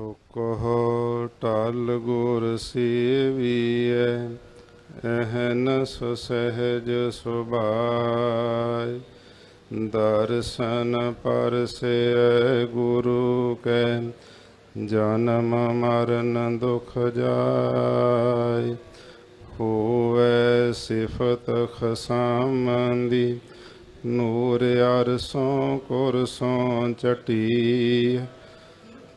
ਸੋ ਕਹੋ ਟਲ ਗੁਰ ਸੇਵੀਐ ਅਹਨਸ ਸਹਿਜ ਸੁਭਾਇ। ਦਰਸ਼ਨ ਪਰਸੈ ਗੁਰੂ ਕੈ, ਜਨਮ ਮਰਨ ਦੁਖ ਜਾਇ। ਹੋਵੇ ਸਿਫਤ ਖਸਾਮੰਦੀ, ਨੂਰ ਅਰਸੋਂ ਕੁਰਸੋਂ ਚਟੀ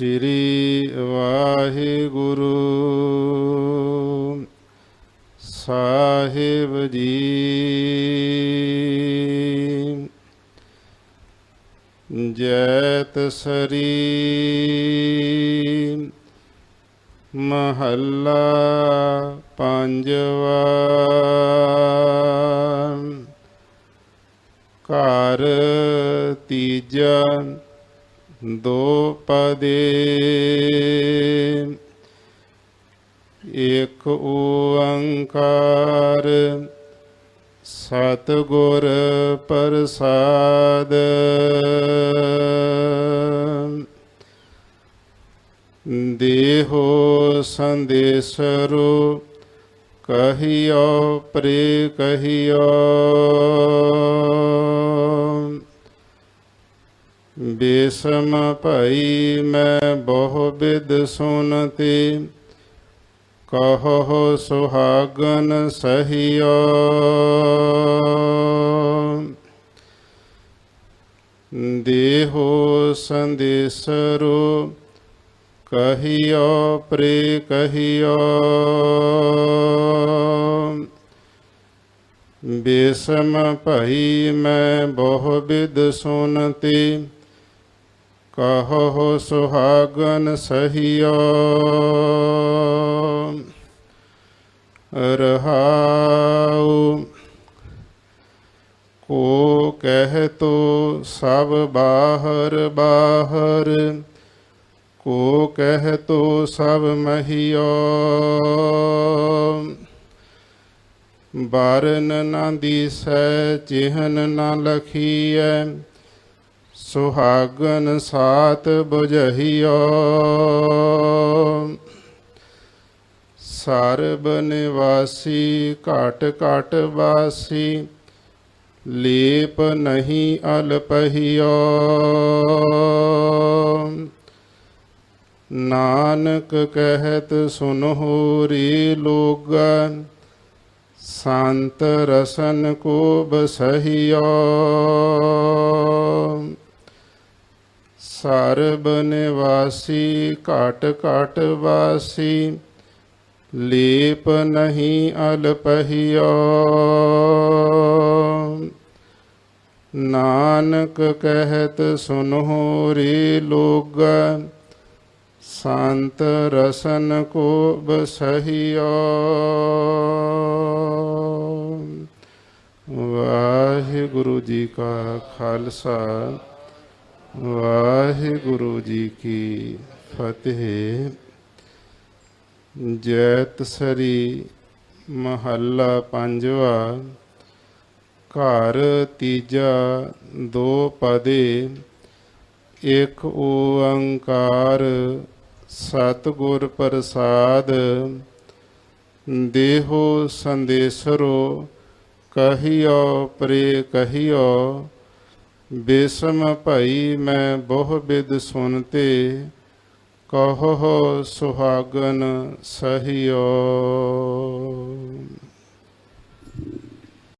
ਸ੍ਰੀ ਵਾਹਿਗੁਰੂ। ਸਾਹਿਬ ਜੀ। ਜੈਤ ਸਰੀ ਮਹੱਲਾ ਪੰਜਵਾ। ਘਰ ਤੀਜਾ ਦੋ ਪਦੇ। ਇਕ ਓੰਕਾਰ ਸਤਿਗੁਰ ਪ੍ਰਸਾਦ। ਦੇਹੋ ਸੰਦੇਸਰੋ ਕਹੀਓ ਪ੍ਰੇ ਕਹੀਓ। ਬੇਸਮ ਭਈ ਮੈਂ ਬਹੁ ਬਿਦ ਸੁਨਤੀ। ਕਹੋ ਸੁਹਾਗਨ ਸਹੀਓ। ਦੇਹੋ ਸੰਦੇਸਰੋ, ਕਹੀਓ, ਪ੍ਰੇ ਕਹੀਓ। ਬੇਸਮ ਭਈ ਮੈਂ ਬਹੁ ਬਿਦ ਸੁਨਤੀ। ਕਹੋ ਸੁਹਾਗਨ ਸਹੀਓ। ਰਹਾਉ, ਕੋ ਕਹਿ ਤੋ ਸਭ ਬਾਹਰ ਬਾਹਰ, ਕੋ ਕਹਿ ਤੋ ਸਭ ਮਹੀਓ। ਬਾਰਨ ਨਾ ਦੀਸੈ ਚਿਹਨ ਨਾ ਲਖੀਐ ਸੁਹਾਗਨ ਸਾਤ ਬੁਝਹੀਓ। ਸਰਬ ਨਿਵਾਸੀ, ਘਟ ਘਟ ਵਾਸੀ, ਲੇਪ ਨਹੀਂ ਅਲਪਹੀਓ। ਨਾਨਕ ਕਹਿਤ ਸੁਨਹੁ ਰੇ ਲੋਗਨ ਸੰਤ ਰਸਨ ਕੋ ਬਸਹੀਓ ਸਰਬ ਨਿਵਾਸੀ ਘਟ ਘਟ ਵਾਸੀ, ਲੇਪ ਨਹੀਂ ਅਲਪਹੀਓ ਨਾਨਕ ਕਹਿਤ ਸੁਨਹੁ ਰੇ ਲੋਗ, ਸੰਤ ਰਸਨ ਕੋ ਬਸਹੀਓ ਵਾਹਿਗੁਰੂ ਜੀ ਕਾ ਖਾਲਸਾ। ਵਾਹਿਗੁਰੂ ਜੀ ਕੀ ਫਤਿਹ। ਜੈਤ ਸਰੀ ਮਹੱਲਾ ਪੰਜਵਾ, ਘਰ ਤੀਜਾ ਦੋ ਪਦੇ, ਇਕ ਓੰਕਾਰ ਸਤਿਗੁਰ ਪ੍ਰਸਾਦ, ਦੇਹੋ ਸੰਦੇਸਰੋ ਕਹੀਓ ਪ੍ਰੇ ਕਹੀਓ। ਬੇਸਮ ਭਈ ਮੈਂ ਬਹੁ ਬਿਦ ਸੁਨਤੇ ਕਹੋ ਸੁਹਾਗਨ ਸਹਿਓ